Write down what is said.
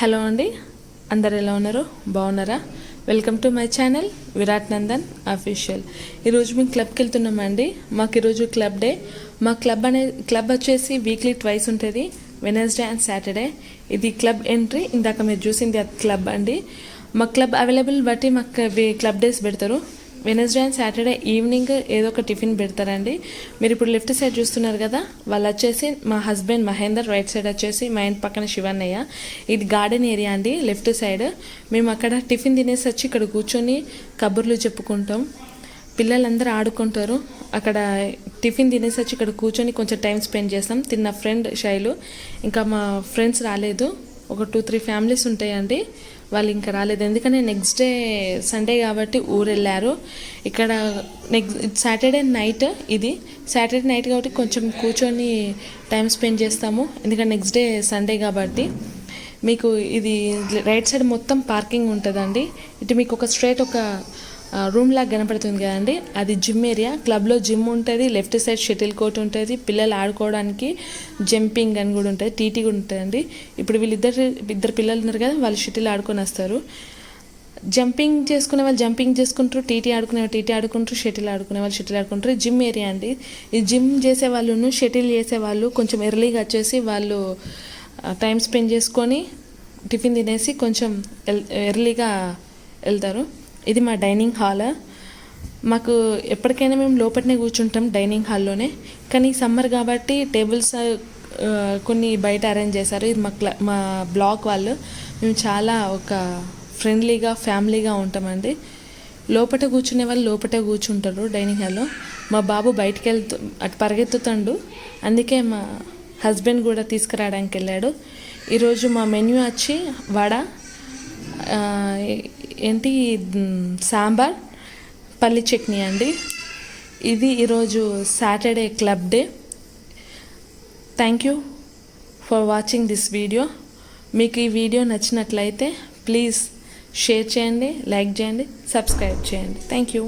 Hello అండి. అందరు ఎలా ఉన్నారు? బాగున్నారా? Welcome to my channel Virat Nandan official ఈరోజు మేము క్లబ్కి వెళ్తున్నామండి. మాకు ఈరోజు క్లబ్ డే మా క్లబ్ అనే క్లబ్ వచ్చేసి వీక్లీ ట్వైస్ ఉంటుంది. వెనస్డే అండ్ సాటర్డే ఇది క్లబ్ ఎంట్రీ ఇందాక మీరు చూసింది అది క్లబ్ అండి. మా క్లబ్ అవైలబుల్ బట్టి మాకు క్లబ్ డేస్ పెడతారు. వెనస్డే అండ్ సాటర్డే ఈవినింగ్ ఏదో ఒక టిఫిన్ పెడతారండి. మీరు ఇప్పుడు లెఫ్ట్ సైడ్ చూస్తున్నారు కదా వాళ్ళు వచ్చేసి మా హస్బెండ్ మహేందర్ రైట్ సైడ్ వచ్చేసి మా ఇంటి పక్కన శివన్నయ్య. ఇది గార్డెన్ ఏరియా అండి లెఫ్ట్ సైడ్ మేము అక్కడ టిఫిన్ తినేసి వచ్చి ఇక్కడ కూర్చొని కబుర్లు చెప్పుకుంటాం. పిల్లలందరూ ఆడుకుంటారు. అక్కడ టిఫిన్ తినేసి వచ్చి ఇక్కడ కూర్చొని కొంచెం టైం స్పెండ్ చేస్తాం. తిన్న ఫ్రెండ్ శైలు. ఇంకా మా ఫ్రెండ్స్ రాలేదు. ఒక టూ త్రీ ఫ్యామిలీస్ ఉంటాయండి. వాళ్ళు ఇంకా రాలేదు. ఎందుకంటే నెక్స్ట్ డే సండే కాబట్టి ఊరు వెళ్ళారు ఇక్కడ నెక్స్ట్ సాటర్డే నైట్ ఇది. సాటర్డే నైట్ కాబట్టి కొంచెం కూర్చొని టైం స్పెండ్ చేస్తాము. ఎందుకంటే నెక్స్ట్ డే సండే కాబట్టి. మీకు ఇది రైట్ సైడ్ మొత్తం పార్కింగ్ ఉంటుందండి. ఇటు మీకు ఒక స్ట్రైట్ ఒక రూమ్ లాగా కనపడుతుంది కదండి. అది జిమ్ ఏరియా క్లబ్లో జిమ్ ఉంటుంది లెఫ్ట్ సైడ్ షటిల్ కోర్ట్ ఉంటుంది. పిల్లలు ఆడుకోవడానికి జంపింగ్ అని కూడా ఉంటుంది టీటీ కూడా ఉంటుందండి. ఇప్పుడు వీళ్ళిద్దరు ఇద్దరు పిల్లలు ఉన్నారు కదా వాళ్ళు షటిల్ ఆడుకొని వస్తారు. జంపింగ్ చేసుకునే వాళ్ళు జంపింగ్ చేసుకుంటారు టీటీ ఆడుకునే వాళ్ళు టీటీ ఆడుకుంటారు షటిల్ ఆడుకునే వాళ్ళు షటిల్ ఆడుకుంటారు. జిమ్ ఏరియా అండి. ఈ జిమ్ చేసే వాళ్ళను షటిల్ చేసే వాళ్ళు కొంచెం ఎర్లీగా వచ్చేసి వాళ్ళు టైం స్పెండ్ చేసుకొని టిఫిన్ తినేసి కొంచెం ఎల్- ఎర్లీగా వెళ్తారు. ఇది మా డైనింగ్ హాల్. మాకు ఎప్పటికైనా మేము లోపలనే కూర్చుంటాం డైనింగ్ హాల్లోనే. కానీ సమ్మర్ కాబట్టి టేబుల్స్ కొన్ని బయట అరేంజ్ చేశారు. ఇది మా క్లా మా బ్లాక్ వాళ్ళు. మేము చాలా ఒక ఫ్రెండ్లీగా ఫ్యామిలీగా ఉంటామండి. లోపట కూర్చునే వాళ్ళు లోపట కూర్చుంటారు డైనింగ్ హాల్లో. మా బాబు బయటికి వెళ్తూ అటు పరిగెత్తుతాడు. అందుకే మా హస్బెండ్ కూడా తీసుకురావడానికి వెళ్ళాడు. ఈరోజు మా మెన్యూ వచ్చి వడ ఏంటి సాంబార్ పల్లి చట్నీ అండి. ఇది ఈరోజు Saturday club day. Thank you for watching this video. మీకు ఈ వీడియో నచ్చినట్లయితే ప్లీజ్ షేర్ చేయండి లైక్ చేయండి సబ్స్క్రైబ్ చేయండి. Thank you.